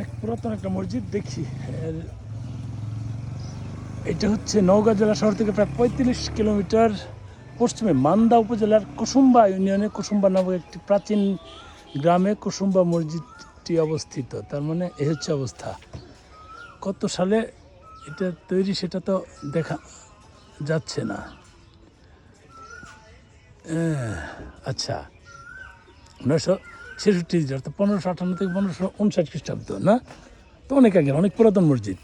অনেক পুরাতন একটা মসজিদ দেখি। এটা হচ্ছে নওগাঁ জেলা শহর থেকে প্রায় পঁয়ত্রিশ কিলোমিটার পশ্চিমে মান্দা উপজেলার কুসুম্বা ইউনিয়নে কুসুম্বা নামক একটি প্রাচীন গ্রামে কুসুম্বা মসজিদটি অবস্থিত। তার মানে এ হচ্ছে অবস্থা। কত সালে এটা তৈরি সেটা তো দেখা যাচ্ছে না। আচ্ছা। নয়শো ছেষট্টি অর্থাৎ পনেরোশো আটান্ন থেকে পনেরোশো উনষাট খ্রিস্টাব্দ, না? তো অনেক আগে অনেক পুরাতন মসজিদ।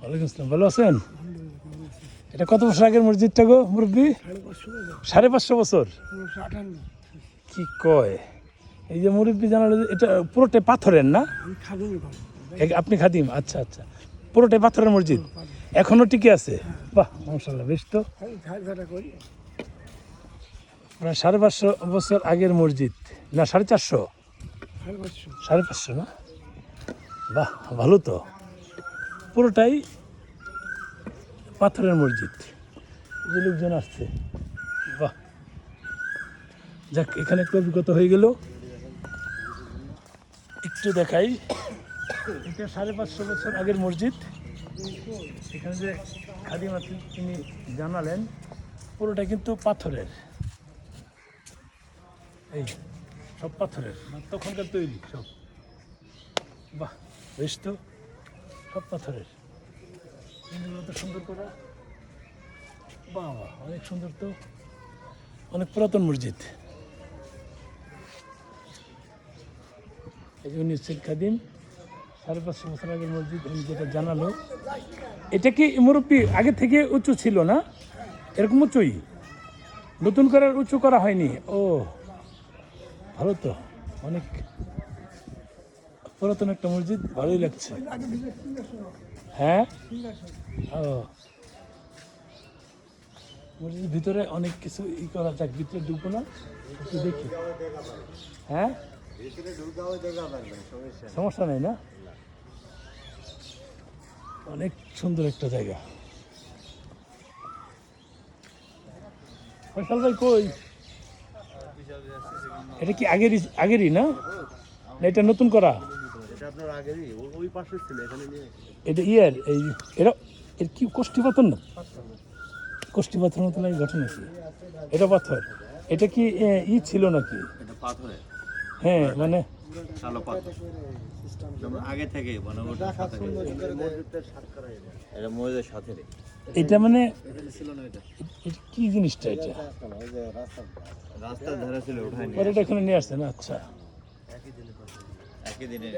ওয়ালাইকুম আসসালাম, ভালো আছেন? এটা কত বছর আগের মসজিদটা গো, মুরব্বী? সাড়ে পাঁচশো বছর? কি কয়? এই যে মুরব্বী জানালে এটা পুরোটাই পাথরের, না? আপনি খাদিম আচ্ছা আচ্ছা। পুরোটাই পাথরের মসজিদ। এখনও টিকে আছে? বাহ মাশাল্লাহ বেশ তো। প্রায় সাড়ে পাঁচশো বছর আগের মসজিদ। না সাড়ে চারশো? সাড়ে পাঁচশো। না? বাহ ভালো তো। পুরোটাই পাথরের মসজিদ। যে লোকজন আসছে। বাহ। যাক এখানে একটু অভিজ্ঞতা হয়ে গেল। একটু দেখাই। এটা সাড়ে পাঁচশো বছর আগের মসজিদ। এখানে যে খাদিম আছেন তিনি জানালেন পুরোটা কিন্তু পাথরের। এই সব পাথরের। তখনকার তৈরি সব। বাহ বেশ তো। সব পাথরের। এগুলো তো সুন্দর করা? বাহ বাহ অনেক সুন্দর তো। অনেক পুরাতন মসজিদ। এই যে উনি হচ্ছেন খাদিম সাড়ে পাঁচশো বছর আগের মসজিদ উনি যেটা জানালো এটা কি মুরব্বী আগে থেকে উঁচু ছিল না? এরকম উঁচুই? নতুন করে আর উঁচু করা হয়নি? ও। ভালো তো? অনেক পুরাতন একটা মসজিদ, ভালোই লাগছে। হ্যাঁ? ও। মসজিদের ভিতরে অনেক কিছু ই করা যাক, ভিতরে ঢুকবো না? একটু দেখি। হ্যাঁ? সমস্যা নেই না? অনেক সুন্দর একটা জায়গা। ফয়সাল ভাই কই? এটা কি আগেরই আগেরই না? না এটা নতুন করা? এটা আপনার আগেরই ও- ওই পাশে ছিল এখানে নিয়ে এটা ইয়ের এই এটা এর কি পাথর না? পাথর ঘটনা কি? এটা পাথর। এটা কি ই ছিল নাকি? এটা পাথরে। হ্যাঁ মানে আগে থেকে মানে এটা মসজিদের সাথে রে। এটা মানে এটা কি জিনিসটা এটা? রাস্তার ধারে ছিল ওঠায়নি পরে এটা এখানে নিয়ে আসছে না আচ্ছা একই দিনে।